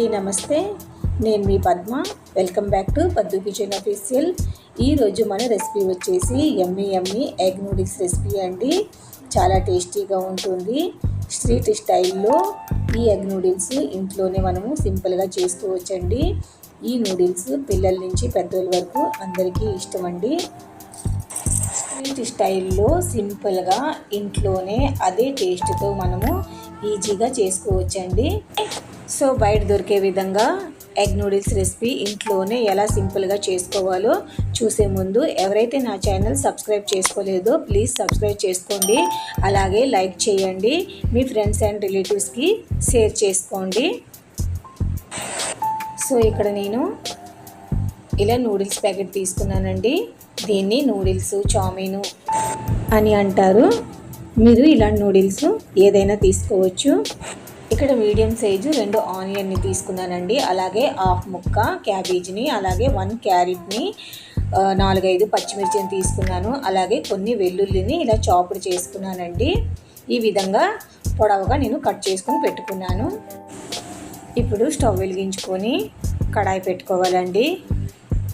అందరికీ నమస్తే. నేను మీ Padma. Welcome back to Paddu kitchen official. ఈరోజు మన రెసిపీ వచ్చేసి yummy yummy egg noodles recipe అండి. చాలా టేస్టీగా ఉంటుంది. స్ట్రీట్ స్టైల్లో ఈ ఎగ్ నూడిల్స్ ఇంట్లోనే మనము సింపుల్గా చేసుకోవచ్చండి ఈ నూడిల్స్ పిల్లల నుంచి పెద్దల వరకు అందరికీ ఇష్టం అండి స్ట్రీట్ స్టైల్లో సింపుల్గా ఇంట్లోనే అదే టేస్ట్తో మనము ఈజీగా చేసుకోవచ్చండి. సో బయట దొరికే విధంగా ఎగ్ నూడిల్స్ రెసిపీ ఇంట్లోనే ఎలా సింపుల్గా చేసుకోవాలో చూసే ముందు ఎవరైతే నా ఛానల్ సబ్స్క్రైబ్ చేసుకోలేదో ప్లీజ్ సబ్స్క్రైబ్ చేసుకోండి. అలాగే లైక్ చేయండి. మీ ఫ్రెండ్స్ అండ్ రిలేటివ్స్కి షేర్ చేసుకోండి. సో ఇక్కడ నేను ఇలా నూడిల్స్ ప్యాకెట్ తీసుకున్నానండి. దీన్ని నూడిల్స్ చామీను అని అంటారు. మీరు ఇలా నూడిల్స్ ఏదైనా తీసుకోవచ్చు. ఇక్కడ మీడియం సైజు రెండు ఆనియన్ని తీసుకున్నానండి. అలాగే హాఫ్ ముక్క క్యాబేజీని అలాగే వన్ క్యారెట్ని నాలుగైదు పచ్చిమిర్చిని తీసుకున్నాను. అలాగే కొన్ని వెల్లుల్లిని ఇలా చాపుడు చేసుకున్నానండి. ఈ విధంగా పొడవుగా నేను కట్ చేసుకుని పెట్టుకున్నాను. ఇప్పుడు స్టవ్ వెలిగించుకొని కడాయి పెట్టుకోవాలండి.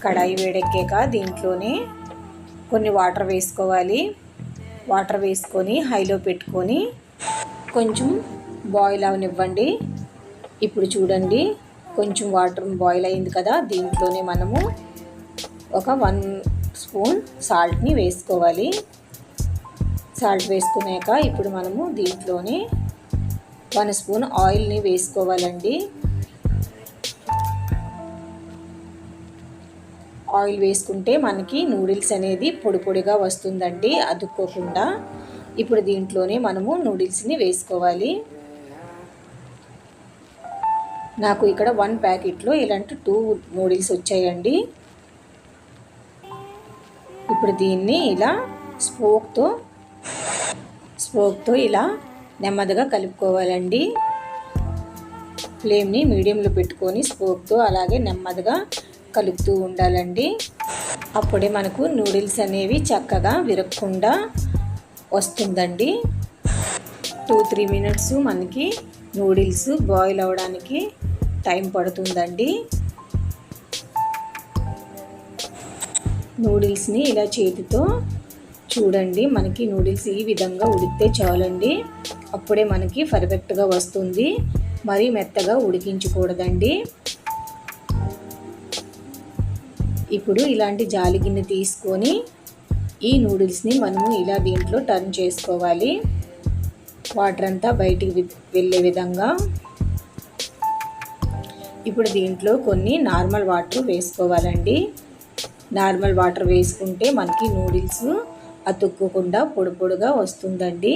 కడాయి వేడెక్కాక దీంట్లోనే కొన్ని వాటర్ వేసుకోవాలి. వాటర్ వేసుకొని హైలో పెట్టుకొని కొంచెం బాయిల్ అవనివ్వండి. ఇప్పుడు చూడండి కొంచెం వాటర్ బాయిల్ అయింది కదా దీంట్లోనే మనము ఒక వన్ స్పూన్ సాల్ట్ని వేసుకోవాలి. సాల్ట్ వేసుకున్నాక ఇప్పుడు మనము దీంట్లోనే వన్ స్పూన్ ఆయిల్ని వేసుకోవాలండి. ఆయిల్ వేసుకుంటే మనకి నూడిల్స్ అనేది పొడి పొడిగా వస్తుందండి అదుక్కోకుండా ఇప్పుడు దీంట్లోనే మనము నూడిల్స్ని వేసుకోవాలి. నాకు ఇక్కడ వన్ ప్యాకెట్లో ఇలాంటి టూ నూడిల్స్ వచ్చాయండి. ఇప్పుడు దీన్ని ఇలా స్పోక్తో స్పోక్తో ఇలా నెమ్మదిగా కలుపుకోవాలండి. ఫ్లేమ్ని మీడియంలో పెట్టుకొని స్పోక్తో అలాగే నెమ్మదిగా కలుపుతూ ఉండాలండి. అప్పుడే మనకు నూడిల్స్ అనేవి చక్కగా విరగకుండా వస్తుందండి. టూ త్రీ మినిట్స్ మనకి నూడిల్స్ బాయిల్ అవ్వడానికి టైం పడుతుందండి. నూడిల్స్ని ఇలా చేతితో చూడండి మనకి నూడిల్స్ ఈ విధంగా ఉడికితే చాలండి. అప్పుడే మనకి పర్ఫెక్ట్గా వస్తుంది. మరీ మెత్తగా ఉడికించకూడదండి. ఇప్పుడు ఇలాంటి జాలి గిన్నె తీసుకొని ఈ నూడిల్స్ని మనము ఇలా దీంట్లో టర్న్ చేసుకోవాలి. వాటర్ అంతా బయటికి వెళ్ళే విధంగా ఇప్పుడు దీంట్లో కొన్ని నార్మల్ వాటర్ వేసుకోవాలండి. నార్మల్ వాటర్ వేసుకుంటే మనకి నూడిల్స్ అతుక్కోకుండా పొడి పొడిగా వస్తుందండి.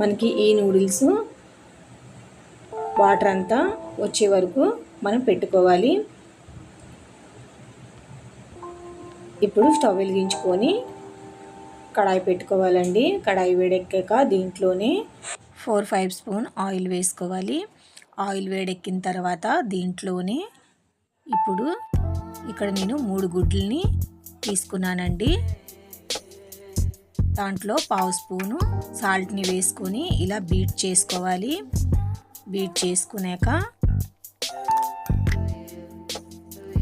మనకి ఈ నూడిల్స్ వాటర్ అంతా వచ్చే వరకు మనం పెట్టుకోవాలి. ఇప్పుడు స్టవ్ వెలిగించుకొని కడాయి పెట్టుకోవాలండి. కడాయి వేడెక్కాక దీంట్లోనే ఫోర్ ఫైవ్ స్పూన్ ఆయిల్ వేసుకోవాలి. ఆయిల్ వేడెక్కిన తర్వాత దీంట్లోనే ఇప్పుడు ఇక్కడ నేను మూడు గుడ్లని తీసుకున్నానండి. దాంట్లో పావు స్పూను సాల్ట్ని వేసుకొని ఇలా బీట్ చేసుకోవాలి. బీట్ చేసుకున్నాక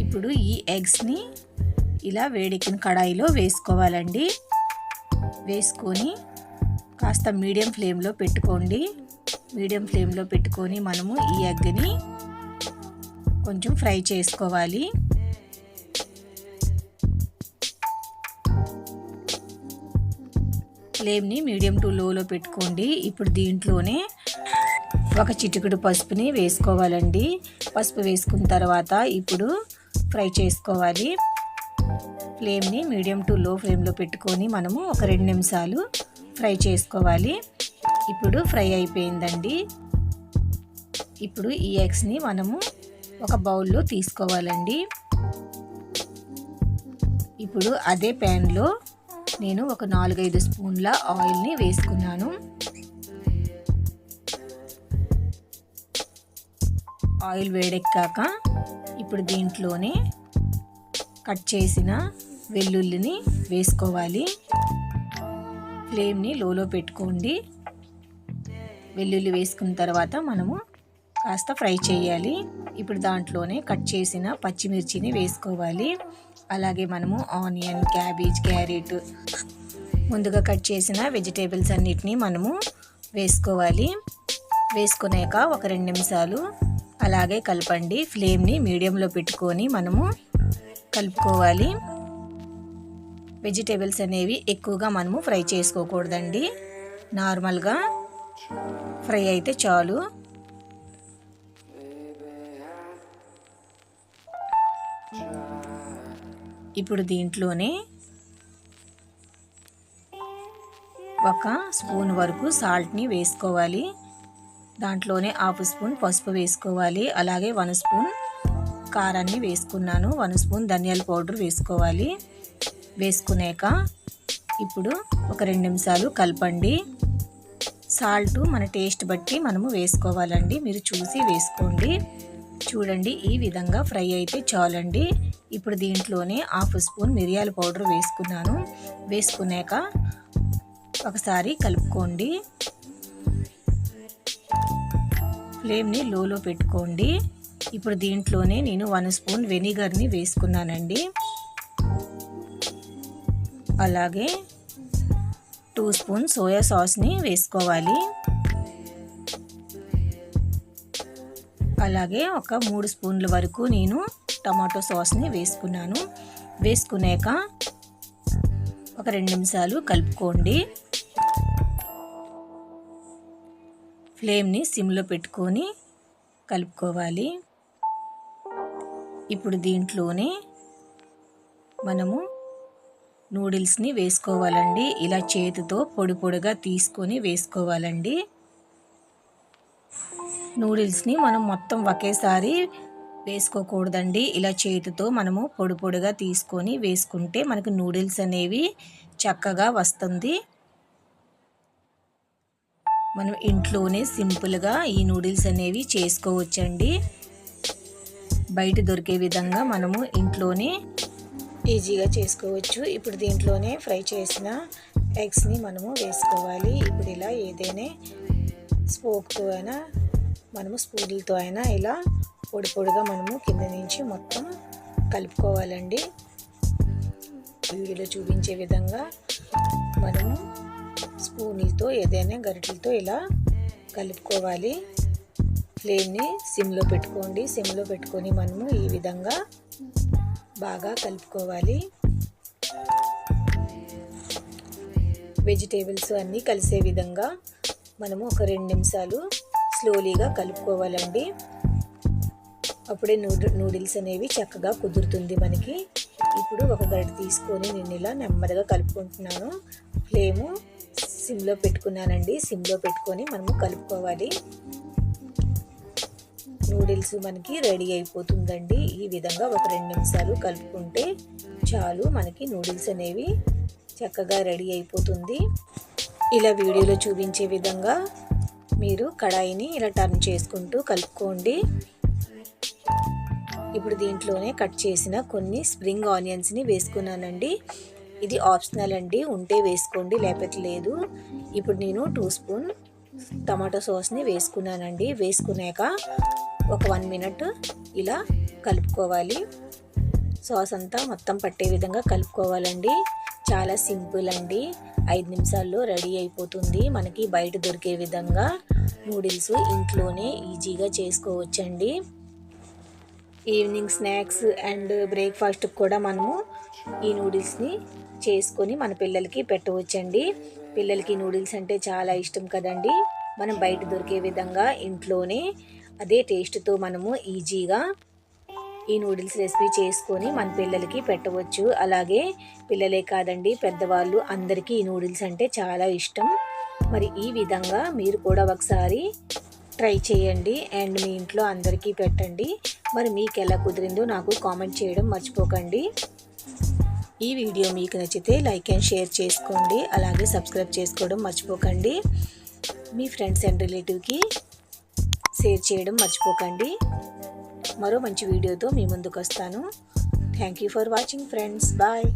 ఇప్పుడు ఈ ఎగ్స్ని ఇలా వేడెక్కిన కడాయిలో వేసుకోవాలండి. వేసుకొని కాస్త మీడియం ఫ్లేమ్లో పెట్టుకోండి. మీడియం ఫ్లేమ్లో పెట్టుకొని మనము ఈ ఎగ్ని కొంచెం ఫ్రై చేసుకోవాలి. ఫ్లేమ్ని మీడియం టు లోలో పెట్టుకోండి. ఇప్పుడు దీంట్లోనే ఒక చిటికుడు పసుపుని వేసుకోవాలండి. పసుపు వేసుకున్న తర్వాత ఇప్పుడు ఫ్రై చేసుకోవాలి. ఫ్లేమ్ని మీడియం టు లో ఫ్లేమ్లో పెట్టుకొని మనము ఒక రెండు నిమిషాలు ఫ్రై చేసుకోవాలి. ఇప్పుడు ఫ్రై అయిపోయిందండి. ఇప్పుడు ఈ ఎగ్స్ని మనము ఒక బౌల్లో తీసుకోవాలండి. ఇప్పుడు అదే ప్యాన్లో నేను ఒక నాలుగైదు స్పూన్ల ఆయిల్ని వేసుకున్నాను. ఆయిల్ వేడెక్కాక ఇప్పుడు దీంట్లోనే కట్ చేసిన వెల్లుల్లిని వేసుకోవాలి. ఫ్లేమ్ని లోలో పెట్టుకోండి. వెల్లుల్లి వేసుకున్న తర్వాత మనము కాస్త ఫ్రై చేయాలి. ఇప్పుడు దాంట్లోనే కట్ చేసిన పచ్చిమిర్చిని వేసుకోవాలి. అలాగే మనము ఆనియన్ క్యాబేజ్ క్యారెట్ ముందుగా కట్ చేసిన వెజిటేబుల్స్ అన్నిటినీ మనము వేసుకోవాలి. వేసుకున్నాక ఒక రెండు నిమిషాలు అలాగే కలపండి. ఫ్లేమ్ని మీడియంలో పెట్టుకొని మనము కలుపుకోవాలి. వెజిటేబుల్స్ అనేవి ఎక్కువగా మనము ఫ్రై చేసుకోకూడదండి. నార్మల్గా ఫ్రై అయితే చాలు. ఇప్పుడు దీంట్లోనే ఒక స్పూన్ వరకు సాల్ట్ని వేసుకోవాలి. దాంట్లోనే హాఫ్ స్పూన్ పసుపు వేసుకోవాలి. అలాగే వన్ స్పూన్ కారాన్ని వేసుకున్నాను. వన్ స్పూన్ ధనియాల పౌడర్ వేసుకోవాలి. వేసుకున్నాక ఇప్పుడు ఒక రెండు నిమిషాలు కలపండి. సాల్ట్ మన టేస్ట్ బట్టి మనము వేసుకోవాలండి. మీరు చూసి వేసుకోండి. చూడండి ఈ విధంగా ఫ్రై అయితే చాలండి. ఇప్పుడు దీంట్లోనే హాఫ్ స్పూన్ మిరియాల పౌడర్ వేసుకున్నాను. వేసుకున్నాక ఒకసారి కలుపుకోండి. ఫ్లేమ్ని లోలో పెట్టుకోండి. ఇప్పుడు దీంట్లోనే నేను వన్ స్పూన్ వెనిగర్ని వేసుకున్నానండి. అలాగే టూ స్పూన్ సోయా సాస్ని వేసుకోవాలి. అలాగే ఒక మూడు స్పూన్ల వరకు నేను టమాటో సాస్ని వేసుకున్నాను. వేసుకున్నాక ఒక రెండు నిమిషాలు కలుపుకోండి. ఫ్లేమ్ని సిమ్లో పెట్టుకొని కలుపుకోవాలి. ఇప్పుడు దీంట్లోనే మనము నూడిల్స్ని వేసుకోవాలండి. ఇలా చేతితో పొడి పొడిగా తీసుకొని వేసుకోవాలండి. నూడిల్స్ని మనం మొత్తం ఒకేసారి వేసుకోకూడదండి. ఇలా చేతితో మనము పొడి పొడిగా తీసుకొని వేసుకుంటే మనకు నూడిల్స్ అనేవి చక్కగా వస్తుంది. మనం ఇంట్లోనే సింపుల్గా ఈ నూడిల్స్ అనేవి చేసుకోవచ్చండి. బయట దొరికే విధంగా మనము ఇంట్లోనే ఈజీగా చేసుకోవచ్చు. ఇప్పుడు దీంట్లోనే ఫ్రై చేసిన ఎగ్స్ని మనము వేసుకోవాలి. ఇప్పుడు ఇలా ఏదైనా స్పోక్తో అయినా మనము స్పూన్లతో అయినా ఇలా పొడి పొడిగా మనము కింద నుంచి మొత్తం కలుపుకోవాలండి. వీడియోలో చూపించే విధంగా మనము స్పూన్లతో ఏదైనా గరిటెలతో ఇలా కలుపుకోవాలి. ఫ్లేమ్ని సిమ్లో పెట్టుకోండి. సిమ్లో పెట్టుకొని మనము ఈ విధంగా బాగా కలుపుకోవాలి. వెజిటేబుల్స్ అన్నీ కలిసే విధంగా మనము ఒక రెండు నిమిషాలు స్లోలీగా కలుపుకోవాలండి. అప్పుడే నూడి నూడిల్స్ అనేవి చక్కగా కుదురుతుంది మనకి. ఇప్పుడు ఒక గరిట తీసుకొని నేను ఇలా నెమ్మదిగా కలుపుకుంటున్నాను. ఫ్లేము సిమ్లో పెట్టుకున్నానండి. సిమ్లో పెట్టుకొని మనము కలుపుకోవాలి. నూడిల్స్ మనకి రెడీ అయిపోతుందండి. ఈ విధంగా ఒక రెండు నిమిషాలు కలుపుకుంటే చాలు మనకి నూడిల్స్ అనేవి చక్కగా రెడీ అయిపోతుంది. ఇలా వీడియోలో చూపించే విధంగా మీరు కడాయిని ఇలా టర్న్ చేసుకుంటూ కలుపుకోండి. ఇప్పుడు దీంట్లోనే కట్ చేసిన కొన్ని స్ప్రింగ్ ఆనియన్స్ని వేసుకున్నానండి. ఇది ఆప్షనల్ అండి ఉంటే వేసుకోండి లేకపోతే లేదు. ఇప్పుడు నేను టూ స్పూన్ టమాటో సాస్ని వేసుకున్నానండి. వేసుకున్నాక ఒక వన్ మినిట్ ఇలా కలుపుకోవాలి. సాస్ అంతా మొత్తం పట్టే విధంగా కలుపుకోవాలండి. చాలా సింపుల్ అండి. ఐదు నిమిషాల్లో రెడీ అయిపోతుంది. మనకి బయట దొరికే విధంగా నూడిల్స్ ఇంట్లోనే ఈజీగా చేసుకోవచ్చండి. ఈవినింగ్ స్నాక్స్ అండ్ బ్రేక్ఫాస్ట్ కూడా మనము ఈ నూడిల్స్ని చేసుకొని మన పిల్లలకి పెట్టవచ్చండి. పిల్లలకి నూడిల్స్ అంటే చాలా ఇష్టం కదండి. మనం బయట దొరికే విధంగా ఇంట్లోనే అదే టేస్ట్తో మనము ఈజీగా ఈ నూడిల్స్ రెసిపీ చేసుకొని మన పిల్లలకి పెట్టవచ్చు. అలాగే పిల్లలే కాదండి పెద్దవాళ్ళు అందరికీ ఈ నూడిల్స్ అంటే చాలా ఇష్టం. మరి ఈ విధంగా మీరు కూడా ఒకసారి ట్రై చేయండి అండ్ మీ ఇంట్లో అందరికీ పెట్టండి. మరి మీకు ఎలా కుదిరిందో నాకు కామెంట్ చేయడం మర్చిపోకండి. ఈ వీడియో మీకు నచ్చితే లైక్ అండ్ షేర్ చేసుకోండి. అలాగే సబ్స్క్రైబ్ చేసుకోవడం మర్చిపోకండి. మీ ఫ్రెండ్స్ అండ్ రిలేటివ్కి షేర్ చేయడం మర్చిపోకండి. మరో మంచి వీడియోతో మీ ముందుకు వస్తాను thank you for watching friends bye